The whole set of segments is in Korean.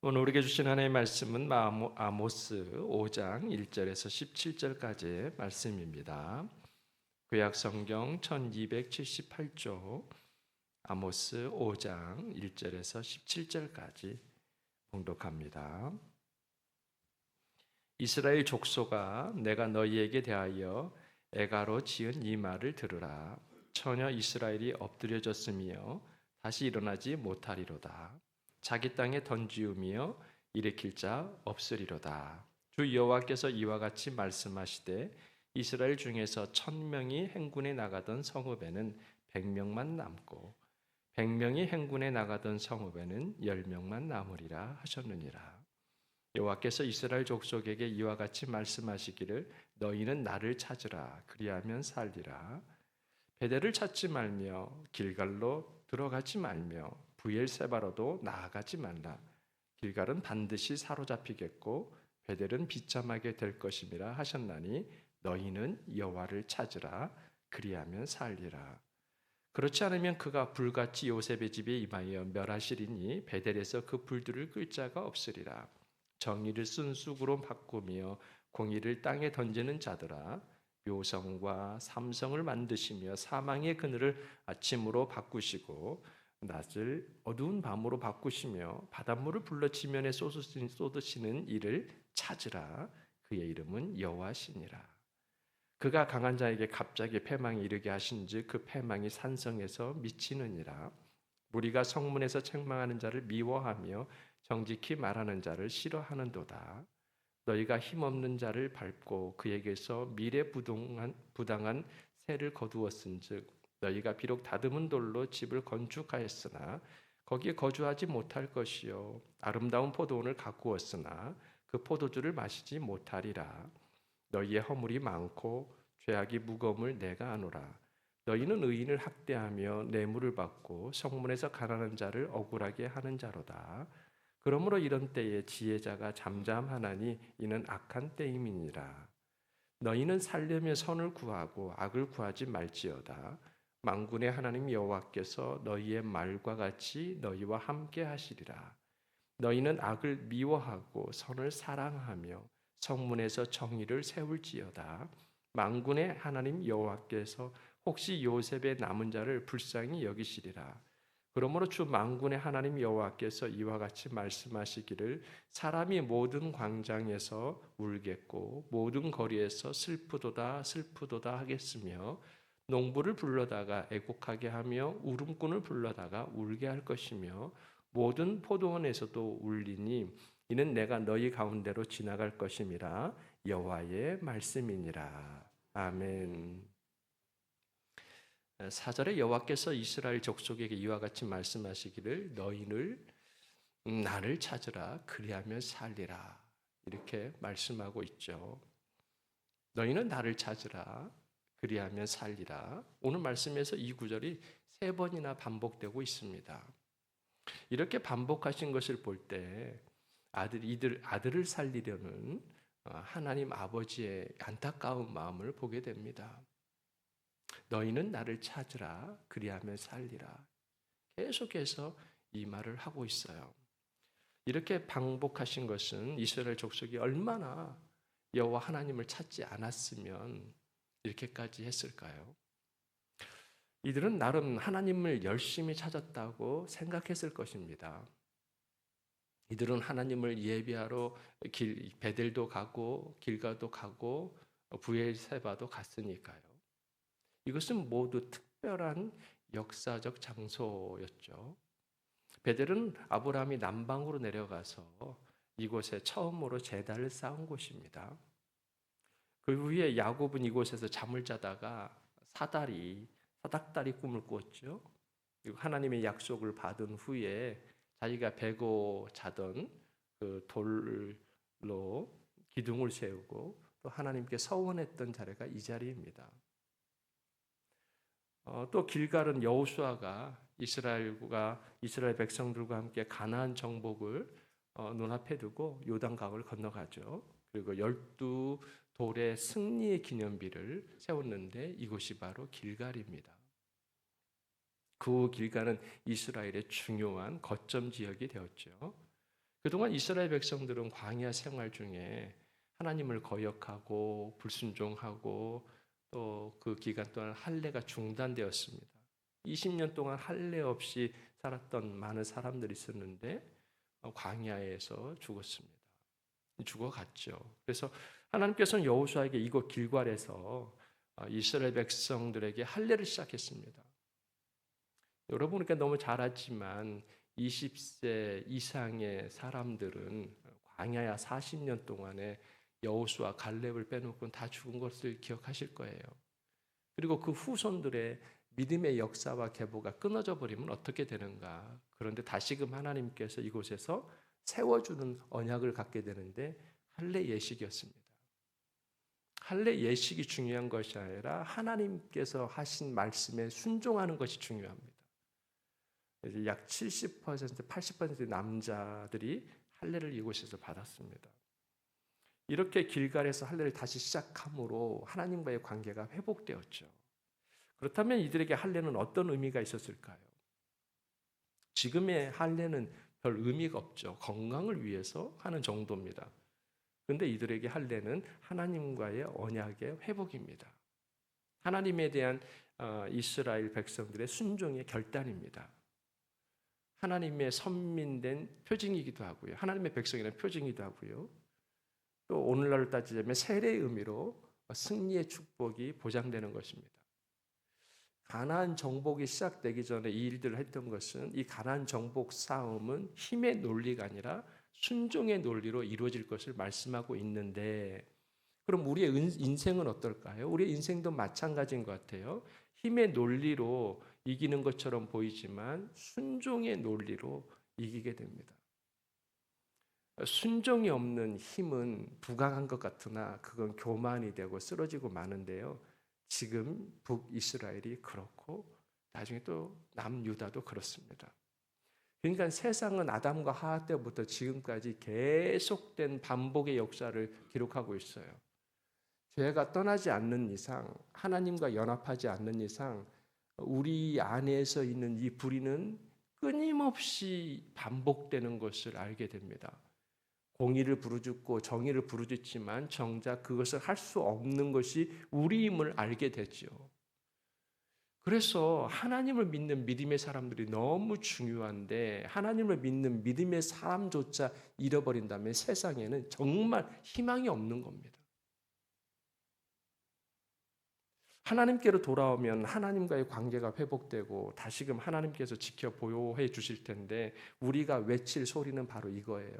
오늘 우리에게 주신 하나님의 말씀은 아모스 5장 1절에서 17절까지의 말씀입니다. 구약 성경 1278조 아모스 5장 1절에서 17절까지 봉독합니다. 이스라엘 족속아 내가 너희에게 대하여 애가로 지은 이 말을 들으라 처녀 이스라엘이 엎드려졌으며 다시 일어나지 못하리로다 자기 땅에 던지우며 일으킬 자 없으리로다. 주 여호와께서 이와 같이 말씀하시되 이스라엘 중에서 천 명이 행군에 나가던 성읍에는 백 명만 남고 백 명이 행군에 나가던 성읍에는 열 명만 남으리라 하셨느니라. 여호와께서 이스라엘 족속에게 이와 같이 말씀하시기를 너희는 나를 찾으라. 그리하면 살리라. 베델을 찾지 말며 길갈로 들어가지 말며 부엘세바로도 나아가지 말라. 길갈은 반드시 사로잡히겠고 베델은 비참하게 될 것임이라 하셨나니 너희는 여호와를 찾으라. 그리하면 살리라. 그렇지 않으면 그가 불같이 요셉의 집에 임하여 멸하시리니 베델에서 그 불들을 끌 자가 없으리라. 정의를 순수구로 바꾸며 공의를 땅에 던지는 자들아 묘성과 삼성을 만드시며 사망의 그늘을 아침으로 바꾸시고 낮을 어두운 밤으로 바꾸시며 바닷물을 불러 지면에 쏟으시- 쏟으시는 이를 찾으라. 그의 이름은 여호와시니라. 그가 강한 자에게 갑자기 패망이 이르게 하신즉 그 패망이 산성에서 미치느니라. 무리가 성문에서 책망하는 자를 미워하며 정직히 말하는 자를 싫어하는도다. 너희가 힘없는 자를 밟고 그에게서 미래 부동한, 부당한 세를 거두었은즉 너희가 비록 다듬은 돌로 집을 건축하였으나 거기에 거주하지 못할 것이요 아름다운 포도원을 가꾸었으나 그 포도주를 마시지 못하리라. 너희의 허물이 많고 죄악이 무거움을 내가 아노라. 너희는 의인을 학대하며 뇌물을 받고 성문에서 가난한 자를 억울하게 하는 자로다. 그러므로 이런 때에 지혜자가 잠잠하나니 이는 악한 때임이니라. 너희는 살려며 선을 구하고 악을 구하지 말지어다. 만군의 하나님 여호와께서 너희의 말과 같이 너희와 함께 하시리라. 너희는 악을 미워하고 선을 사랑하며 성문에서 정의를 세울지어다. 만군의 하나님 여호와께서 혹시 요셉의 남은 자를 불쌍히 여기시리라. 그러므로 주 만군의 하나님 여호와께서 이와 같이 말씀하시기를 사람이 모든 광장에서 울겠고 모든 거리에서 슬프도다 슬프도다 하겠으며 농부를 불러다가 애곡하게 하며 울음꾼을 불러다가 울게 할 것이며 모든 포도원에서도 울리니 이는 내가 너희 가운데로 지나갈 것임이라 여호와의 말씀이니라 아멘. 사절에 여호와께서 이스라엘 족속에게 이와 같이 말씀하시기를 너희를 음, 나를 찾으라 그리하면 살리라 이렇게 말씀하고 있죠. 너희는 나를 찾으라 그리하면 살리라. 오늘 말씀에서 이 구절이 세 번이나 반복되고 있습니다. 이렇게 반복하신 것을 볼 때 아들 이들 아들을 살리려는 어, 하나님 아버지의 안타까운 마음을 보게 됩니다. 너희는 나를 찾으라 그리하면 살리라. 계속해서 이 말을 하고 있어요. 이렇게 반복하신 것은 이스라엘 족속이 얼마나 여호와 하나님을 찾지 않았으면 이렇게까지 했을까요? 이들은 나름 하나님을 열심히 찾았다고 생각했을 것입니다. 이들은 하나님을 예비하러 길, 베델도 가고 길가도 가고 부엘세바도 갔으니까요. 이것은 모두 특별한 역사적 장소였죠. 베델은 아브라함이 남방으로 내려가서 이곳에 처음으로 제단을 쌓은 곳입니다. 그 후에 야곱은 이곳에서 잠을 자다가 사다리, 사닥다리 꿈을 꿨죠. 그리고 하나님의 약속을 받은 후에 자기가 베고 자던 그 돌로 기둥을 세우고 또 하나님께 서원했던 자리가 이 자리입니다. 어, 또 길갈은 여호수아가 이스라엘과 이스라엘 백성들과 함께 가나안 정복을 어, 눈앞에 두고 요단강을 건너가죠. 그리고 열두 돌의 승리의 기념비를 세웠는데 이곳이 바로 길갈입니다. 그 길갈은 이스라엘의 중요한 거점 지역이 되었죠. 그동안 이스라엘 백성들은 광야 생활 중에 하나님을 거역하고 불순종하고 또 그 기간 동안 할례가 중단되었습니다. 20년 동안 할례 없이 살았던 많은 사람들이 있었는데 어, 광야에서 죽었습니다. 죽어갔죠. 그래서 하나님께서는 여호수아에게 이곳 길괄에서 어, 이스라엘 백성들에게 할례를 시작했습니다. 여러분 그러니까 너무 잘 알지만 20세 이상의 사람들은 광야야 40년 동안에 여호수아 갈렙을 빼놓고는 다 죽은 것을 기억하실 거예요. 그리고 그 후손들의 믿음의 역사와 계보가 끊어져 버리면 어떻게 되는가? 그런데 다시금 하나님께서 이곳에서 세워주는 언약을 갖게 되는데 할례 예식이었습니다. 할례 예식이 중요한 것이 아니라 하나님께서 하신 말씀에 순종하는 것이 중요합니다. 약 70% 80% 남자들이 할례를 이곳에서 받았습니다. 이렇게 길갈에서 할례를 다시 시작함으로 하나님과의 관계가 회복되었죠. 그렇다면 이들에게 할례는 어떤 의미가 있었을까요? 지금의 할례는 별 의미가 없죠. 건강을 위해서 하는 정도입니다. 그런데 이들에게 할례는 하나님과의 언약의 회복입니다. 하나님에 대한 어, 이스라엘 백성들의 순종의 결단입니다. 하나님의 선민된 표징이기도 하고요. 하나님의 백성이라는 표징이기도 하고요. 또 오늘날로 따지자면 세례의 의미로 승리의 축복이 보장되는 것입니다. 가나안 정복이 시작되기 전에 이 일들을 했던 것은 이 가나안 정복 싸움은 힘의 논리가 아니라 순종의 논리로 이루어질 것을 말씀하고 있는데 그럼 우리의 인생은 어떨까요? 우리의 인생도 마찬가지인 것 같아요. 힘의 논리로 이기는 것처럼 보이지만 순종의 논리로 이기게 됩니다. 순종이 없는 힘은 부강한 것 같으나 그건 교만이 되고 쓰러지고 마는데요. 지금 북이스라엘이 그렇고 나중에 또 남유다도 그렇습니다. 그러니까 세상은 아담과 하하 때부터 지금까지 계속된 반복의 역사를 기록하고 있어요. 죄가 떠나지 않는 이상, 하나님과 연합하지 않는 이상, 우리 안에서 있는 이 불의는 끊임없이 반복되는 것을 알게 됩니다. 공의를 부르짖고 정의를 부르짖지만 정작 그것을 할 수 없는 것이 우리임을 알게 되죠. 그래서 하나님을 믿는 믿음의 사람들이 너무 중요한데 하나님을 믿는 믿음의 사람조차 잃어버린다면 세상에는 정말 희망이 없는 겁니다. 하나님께로 돌아오면 하나님과의 관계가 회복되고 다시금 하나님께서 지켜 보호해 주실 텐데 우리가 외칠 소리는 바로 이거예요.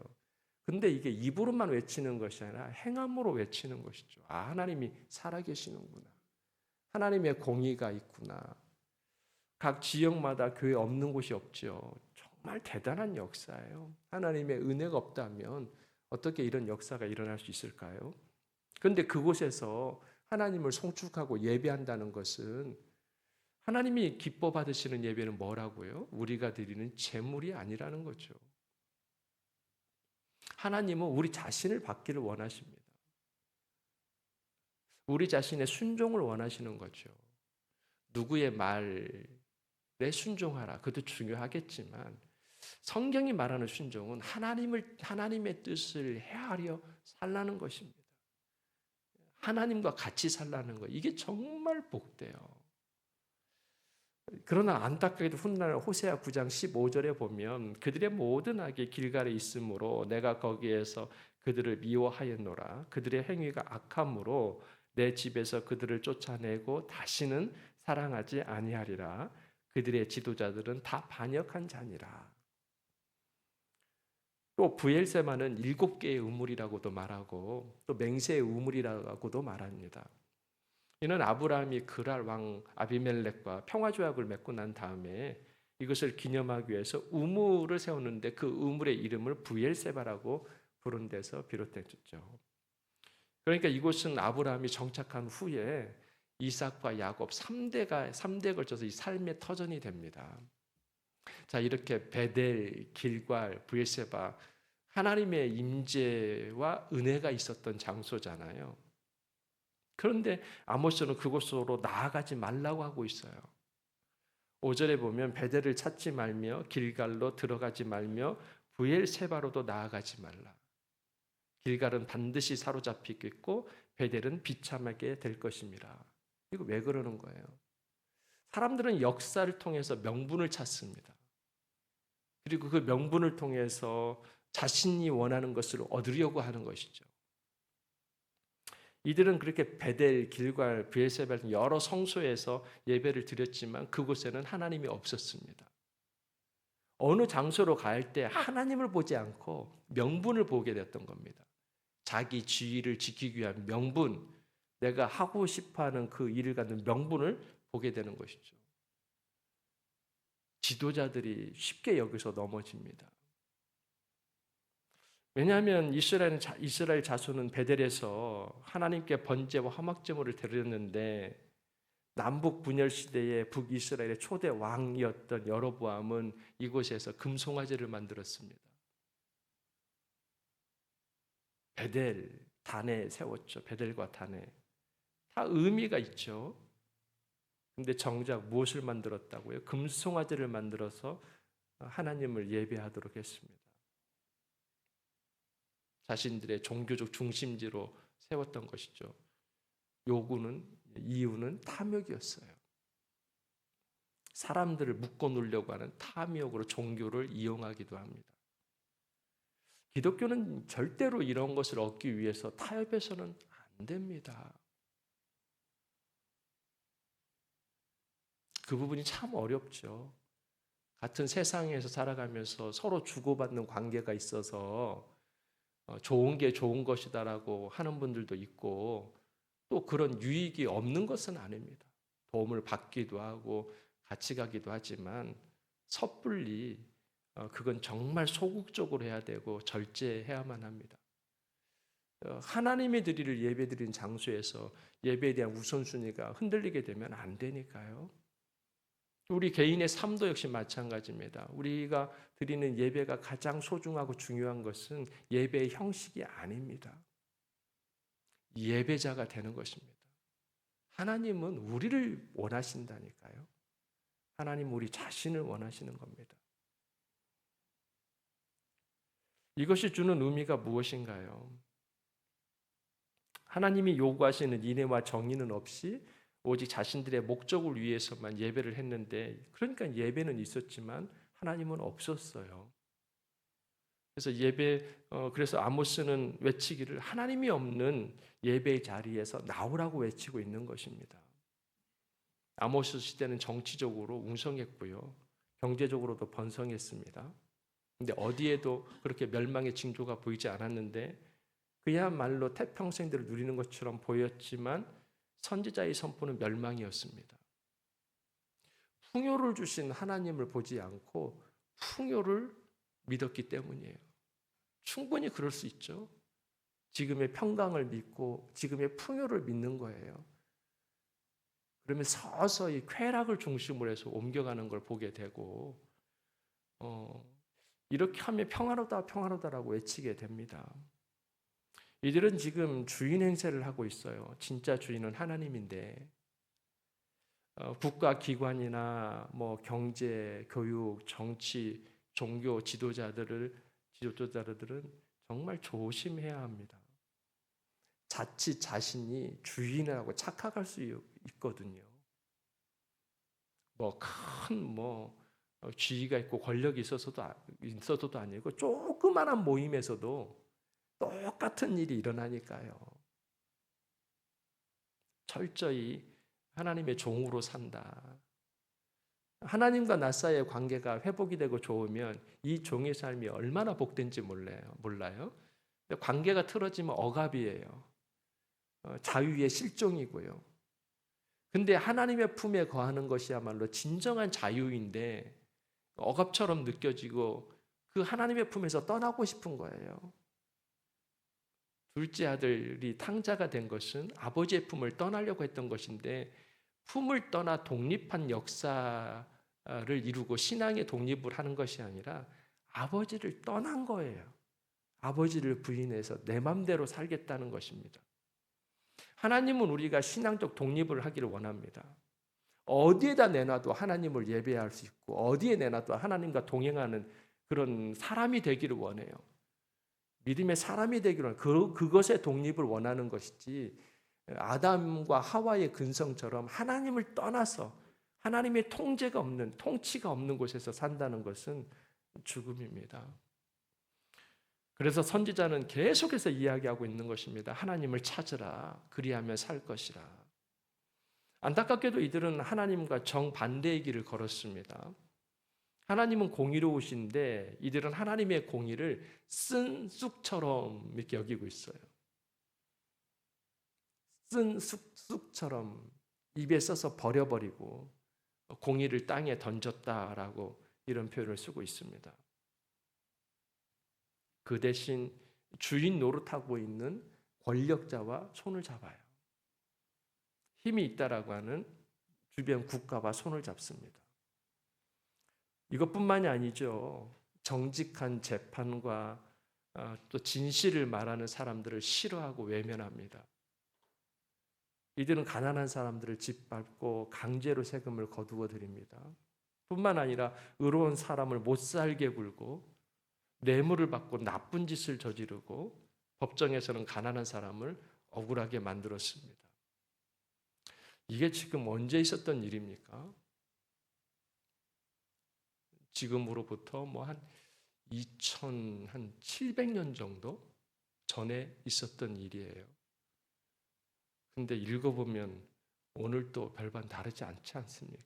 근데 이게 입으로만 외치는 것이 아니라 행함으로 외치는 것이죠. 아, 하나님이 살아계시는구나. 하나님의 공의가 있구나. 각 지역마다 교회 없는 곳이 없죠. 정말 대단한 역사예요. 하나님의 은혜가 없다면 어떻게 이런 역사가 일어날 수 있을까요? 그런데 그곳에서 하나님을 송축하고 예배한다는 것은 하나님이 기뻐 받으시는 예배는 뭐라고요? 우리가 드리는 제물이 아니라는 거죠. 하나님은 우리 자신을 받기를 원하십니다. 우리 자신의 순종을 원하시는 거죠. 누구의 말에 순종하라. 그것도 중요하겠지만 성경이 말하는 순종은 하나님을 하나님의 뜻을 헤아려 살라는 것입니다. 하나님과 같이 살라는 거. 이게 정말 복돼요. 그러나 안타깝게도 훗날 호세아 9장 15절에 보면 그들의 모든 악이 길갈에 있으므로 내가 거기에서 그들을 미워하였노라 그들의 행위가 악함으로 내 집에서 그들을 쫓아내고 다시는 사랑하지 아니하리라 그들의 지도자들은 다 반역한 자니라 또 부엘세마는 일곱 개의 우물이라고도 말하고 또 맹세의 우물이라고도 말합니다. 이는 아브라함이 그랄 왕 아비멜렉과 평화 조약을 맺고 난 다음에 이것을 기념하기 위해서 우물을 세웠는데 그 우물의 이름을 부엘세바라고 부른 데서 비롯됐죠. 그러니까 이곳은 아브라함이 정착한 후에 이삭과 야곱 3대가 3대에 걸쳐서 이 삶의 터전이 됩니다. 자, 이렇게 베델, 길괄, 부엘세바 하나님의 임재와 은혜가 있었던 장소잖아요. 그런데 아모스는 그곳으로 나아가지 말라고 하고 있어요. 5절에 보면 베델을 찾지 말며 길갈로 들어가지 말며 부엘세바로도 나아가지 말라. 길갈은 반드시 사로잡히겠고 베델은 비참하게 될 것입니다. 이거 왜 그러는 거예요? 사람들은 역사를 통해서 명분을 찾습니다. 그리고 그 명분을 통해서 자신이 원하는 것을 얻으려고 하는 것이죠. 이들은 그렇게 베델, 길갈, 브엘세바 등 여러 성소에서 예배를 드렸지만 그곳에는 하나님이 없었습니다. 어느 장소로 갈 때 하나님을 보지 않고 명분을 보게 됐던 겁니다. 자기 지위를 지키기 위한 명분, 내가 하고 싶어하는 그 일을 갖는 명분을 보게 되는 것이죠. 지도자들이 쉽게 여기서 넘어집니다. 왜냐하면 이스라엘, 이스라엘 자손은 베델에서 하나님께 번제와 화막제물을 드렸는데 남북 분열 시대에 북이스라엘의 초대 왕이었던 여로보암은 이곳에서 금송아지를 만들었습니다. 베델, 단에 세웠죠. 베델과 단에. 다 의미가 있죠. 근데 정작 무엇을 만들었다고요? 금송아지를 만들어서 하나님을 예배하도록 했습니다. 자신들의 종교적 중심지로 세웠던 것이죠. 요구는 이유는 탐욕이었어요. 사람들을 묶어 놓으려고 하는 탐욕으로 종교를 이용하기도 합니다. 기독교는 절대로 이런 것을 얻기 위해서 타협해서는 안 됩니다. 그 부분이 참 어렵죠. 같은 세상에서 살아가면서 서로 주고받는 관계가 있어서 어, 좋은 게 좋은 것이다라고 하는 분들도 있고 또 그런 유익이 없는 것은 아닙니다. 도움을 받기도 하고 같이 가기도 하지만 섣불리 어, 그건 정말 소극적으로 해야 되고 절제해야만 합니다. 어, 하나님이 드리를 예배드린 장소에서 예배에 대한 우선순위가 흔들리게 되면 안 되니까요. 우리 개인의 삶도 역시 마찬가지입니다. 우리가 드리는 예배가 가장 소중하고 중요한 것은 예배의 형식이 아닙니다. 예배자가 되는 것입니다. 하나님은 우리를 원하신다니까요. 하나님 우리 자신을 원하시는 겁니다. 이것이 주는 의미가 무엇인가요? 하나님이 요구하시는 인애와 정의는 없이 오직 자신들의 목적을 위해서만 예배를 했는데 그러니까 예배는 있었지만 하나님은 없었어요. 그래서 예배 어, 그래서 아모스는 외치기를 하나님이 없는 예배 자리에서 나오라고 외치고 있는 것입니다. 아모스 시대는 정치적으로 웅성했고요. 경제적으로도 번성했습니다. 근데 어디에도 그렇게 멸망의 징조가 보이지 않았는데 그야말로 태평생들을 누리는 것처럼 보였지만 선지자의 선포는 멸망이었습니다. 풍요를 주신 하나님을 보지 않고 풍요를 믿었기 때문이에요. 충분히 그럴 수 있죠. 지금의 평강을 믿고 지금의 풍요를 믿는 거예요. 그러면 서서히 쾌락을 중심으로 해서 옮겨가는 걸 보게 되고, 어, 이렇게 하면 평화로다, 평화로다라고 외치게 됩니다. 이들은 지금 주인 행세를 하고 있어요. 진짜 주인은 하나님인데 어, 국가 기관이나 뭐 경제, 교육, 정치, 종교 지도자들을 지도자들은 정말 조심해야 합니다. 자칫 자신이 주인이라고 착각할 수 있거든요. 뭐 큰뭐 뭐 지위가 있고 권력이 있어서도 아, 있어서도 아니고 조그마한 모임에서도 똑같은 일이 일어나니까요. 철저히 하나님의 종으로 산다. 하나님과 나 사이의 관계가 회복이 되고 좋으면 이 종의 삶이 얼마나 복된지 몰라요. 몰라요. 관계가 틀어지면 억압이에요. 어, 자유의 실종이고요. 근데 하나님의 품에 거하는 것이야말로 진정한 자유인데 억압처럼 느껴지고 그 하나님의 품에서 떠나고 싶은 거예요. 둘째 아들이 탕자가 된 것은 아버지의 품을 떠나려고 했던 것인데 품을 떠나 독립한 역사를 이루고 신앙의 독립을 하는 것이 아니라 아버지를 떠난 거예요. 아버지를 부인해서 내 맘대로 살겠다는 것입니다. 하나님은 우리가 신앙적 독립을 하기를 원합니다. 어디에다 내놔도 하나님을 예배할 수 있고 어디에 내놔도 하나님과 동행하는 그런 사람이 되기를 원해요. 믿음의 사람이 되기를 원 그, 그것의 독립을 원하는 것이지 아담과 하와의 근성처럼 하나님을 떠나서 하나님의 통제가 없는 통치가 없는 곳에서 산다는 것은 죽음입니다. 그래서 선지자는 계속해서 이야기하고 있는 것입니다. 하나님을 찾으라. 그리하면 살 것이라. 안타깝게도 이들은 하나님과 정반대의 길을 걸었습니다. 하나님은 공의로우신데 이들은 하나님의 공의를 쓴 쑥처럼 여기고 있어요. 쓴 쑥쑥처럼 입에 써서 버려버리고 공의를 땅에 던졌다라고 이런 표현을 쓰고 있습니다. 그 대신 주인 노릇하고 있는 권력자와 손을 잡아요. 힘이 있다라고 하는 주변 국가와 손을 잡습니다. 이것뿐만이 아니죠. 정직한 재판과 아, 또 진실을 말하는 사람들을 싫어하고 외면합니다. 이들은 가난한 사람들을 짓밟고 강제로 세금을 거두어 드립니다. 뿐만 아니라 의로운 사람을 못 살게 굴고 뇌물을 받고 나쁜 짓을 저지르고 법정에서는 가난한 사람을 억울하게 만들었습니다. 이게 지금 언제 있었던 일입니까? 지금으로부터 뭐 한 2,700년 정도 전에 있었던 일이에요. 근데 읽어보면 오늘도 별반 다르지 않지 않습니까?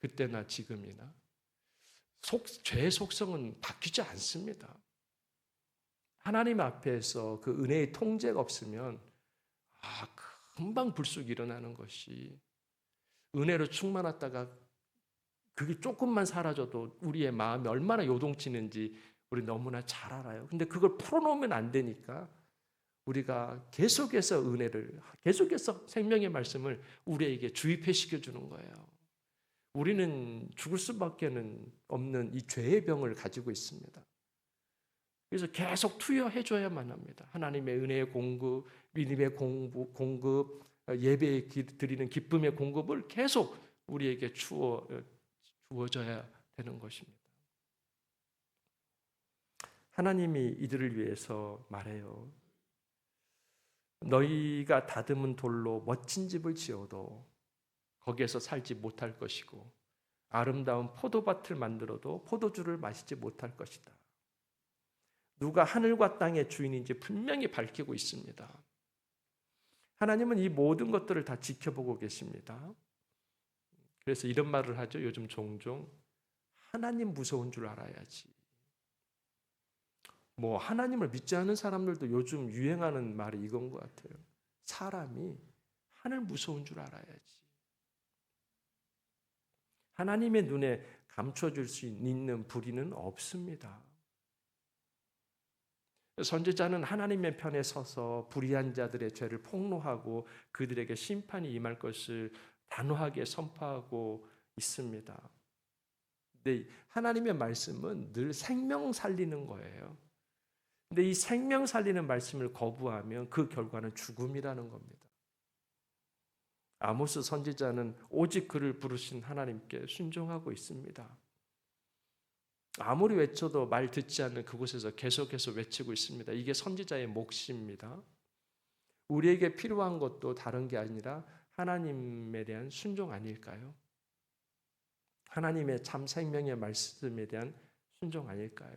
그때나 지금이나 속, 죄의 속성은 바뀌지 않습니다. 하나님 앞에서 그 은혜의 통제가 없으면 아 금방 불쑥 일어나는 것이 은혜로 충만했다가 그게 조금만 사라져도 우리의 마음이 얼마나 요동치는지 우리 너무나 잘 알아요. 근데 그걸 풀어놓으면 안 되니까 우리가 계속해서 은혜를 계속해서 생명의 말씀을 우리에게 주입해 시켜 주는 거예요. 우리는 죽을 수밖에는 없는 이 죄의 병을 가지고 있습니다. 그래서 계속 투여해 줘야만 합니다. 하나님의 은혜의 공급, 믿음의 공부, 공급, 예배 드리는 기쁨의 공급을 계속 우리에게 주어 주어져야 되는 것입니다. 하나님이 이들을 위해서 말해요. 너희가 다듬은 돌로 멋진 집을 지어도 거기에서 살지 못할 것이고 아름다운 포도밭을 만들어도 포도주를 마시지 못할 것이다. 누가 하늘과 땅의 주인인지 분명히 밝히고 있습니다. 하나님은 이 모든 것들을 다 지켜보고 계십니다. 그래서 이런 말을 하죠. 요즘 종종 하나님 무서운 줄 알아야지. 뭐 하나님을 믿지 않는 사람들도 요즘 유행하는 말이 이건 것 같아요. 사람이 하늘 무서운 줄 알아야지. 하나님의 눈에 감춰줄 수 있는 불의는 없습니다. 선지자는 하나님의 편에 서서 불의한 자들의 죄를 폭로하고 그들에게 심판이 임할 것을 단호하게 선포하고 있습니다. 근데 하나님의 말씀은 늘 생명 살리는 거예요. 근데 이 생명 살리는 말씀을 거부하면 그 결과는 죽음이라는 겁니다. 아모스 선지자는 오직 그를 부르신 하나님께 순종하고 있습니다. 아무리 외쳐도 말 듣지 않는 그곳에서 계속해서 외치고 있습니다. 이게 선지자의 몫입니다. 우리에게 필요한 것도 다른 게 아니라 하나님에 대한 순종 아닐까요? 하나님의 참 생명의 말씀에 대한 순종 아닐까요?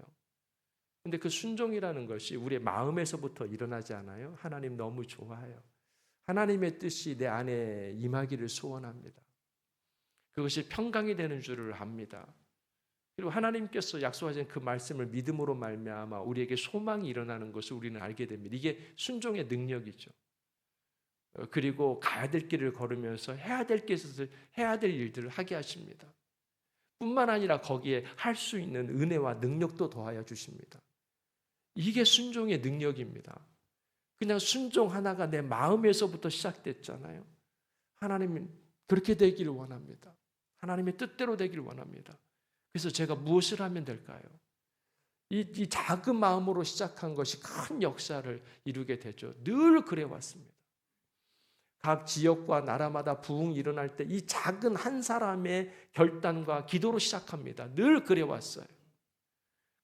근데 그 순종이라는 것이 우리의 마음에서부터 일어나지 않아요? 하나님 너무 좋아해요. 하나님의 뜻이 내 안에 임하기를 소원합니다. 그것이 평강이 되는 줄을 압니다. 그리고 하나님께서 약속하신 그 말씀을 믿음으로 말미암아 우리에게 소망이 일어나는 것을 우리는 알게 됩니다. 이게 순종의 능력이죠. 어, 그리고 가야 될 길을 걸으면서 해야 될 것을 해야 될 일들을 하게 하십니다. 뿐만 아니라 거기에 할 수 있는 은혜와 능력도 더하여 주십니다. 이게 순종의 능력입니다. 그냥 순종 하나가 내 마음에서부터 시작됐잖아요. 하나님 그렇게 되기를 원합니다. 하나님의 뜻대로 되기를 원합니다. 그래서 제가 무엇을 하면 될까요? 이, 이 작은 마음으로 시작한 것이 큰 역사를 이루게 되죠. 늘 그래 왔습니다. 각 지역과 나라마다 부흥이 일어날 때 이 작은 한 사람의 결단과 기도로 시작합니다. 늘 그래 왔어요.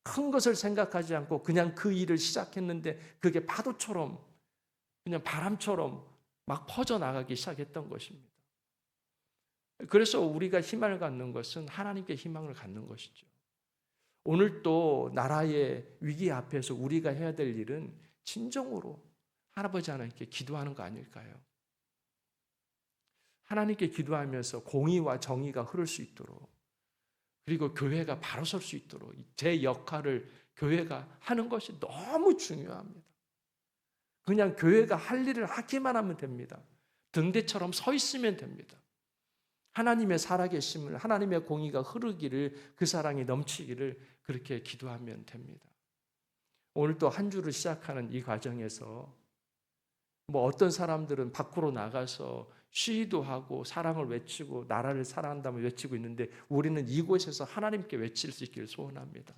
큰 것을 생각하지 않고 그냥 그 일을 시작했는데 그게 파도처럼 그냥 바람처럼 막 퍼져나가기 시작했던 것입니다. 그래서 우리가 희망을 갖는 것은 하나님께 희망을 갖는 것이죠. 오늘 또 나라의 위기 앞에서 우리가 해야 될 일은 진정으로 할아버지 하나님께 기도하는 거 아닐까요? 하나님께 기도하면서 공의와 정의가 흐를 수 있도록 그리고 교회가 바로 설 수 있도록 제 역할을 교회가 하는 것이 너무 중요합니다. 그냥 교회가 할 일을 하기만 하면 됩니다. 등대처럼 서 있으면 됩니다. 하나님의 살아계심을 하나님의 공의가 흐르기를 그 사랑이 넘치기를 그렇게 기도하면 됩니다. 오늘 또 한 주를 시작하는 이 과정에서 뭐 어떤 사람들은 밖으로 나가서 시위도 하고 사랑을 외치고 나라를 사랑한다며 외치고 있는데 우리는 이곳에서 하나님께 외칠 수 있기를 소원합니다.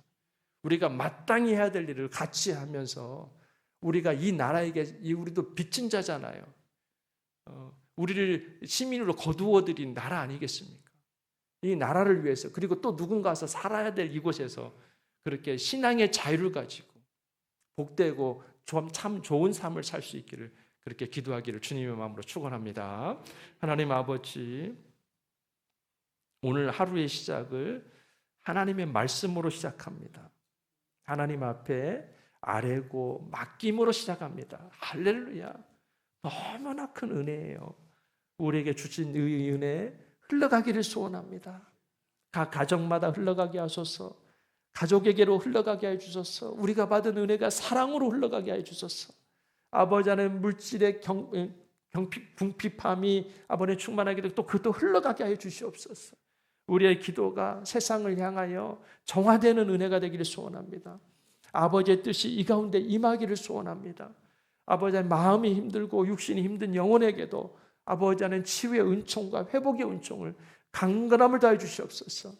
우리가 마땅히 해야 될 일을 같이 하면서 우리가 이 나라에게 이 우리도 빚진 자잖아요. 어, 우리를 시민으로 거두어들인 나라 아니겠습니까? 이 나라를 위해서 그리고 또 누군가서 살아야 될 이곳에서 그렇게 신앙의 자유를 가지고 복되고 좀참 좋은 삶을 살 수 있기를 그렇게 기도하기를 주님의 마음으로 축원합니다. 하나님 아버지 오늘 하루의 시작을 하나님의 말씀으로 시작합니다. 하나님 앞에 아뢰고 맡김으로 시작합니다. 할렐루야. 너무나 큰 은혜예요. 우리에게 주신 이 은혜 흘러가기를 소원합니다. 각 가정마다 흘러가게 하소서. 가족에게로 흘러가게 해 주소서. 우리가 받은 은혜가 사랑으로 흘러가게 해 주소서. 아버지 안에 물질의 경, 경피, 궁핍함이 아버지 충만하게 되고 또 그것도 흘러가게 하여 주시옵소서. 우리의 기도가 세상을 향하여 정화되는 은혜가 되기를 소원합니다. 아버지의 뜻이 이 가운데 임하기를 소원합니다. 아버지의 마음이 힘들고 육신이 힘든 영혼에게도 아버지 안에 치유의 은총과 회복의 은총을 강건함을 더해 주시옵소서.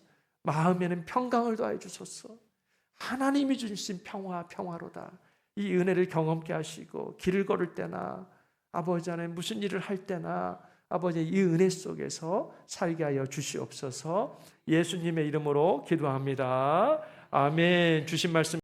마음에는 평강을 더해 주소서. 하나님이 주신 평화 평화로다. 이 은혜를 경험케 하시고 길을 걸을 때나 아버지 안에 무슨 일을 할 때나 아버지 이 은혜 속에서 살게 하여 주시옵소서. 예수님의 이름으로 기도합니다. 아멘. 주신 말씀